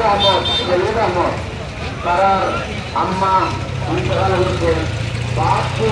இது அமௌண்ட் இந்த இது அமௌண்ட் கரார் அம்மா இந்த காலத்துக்கு பாக்கு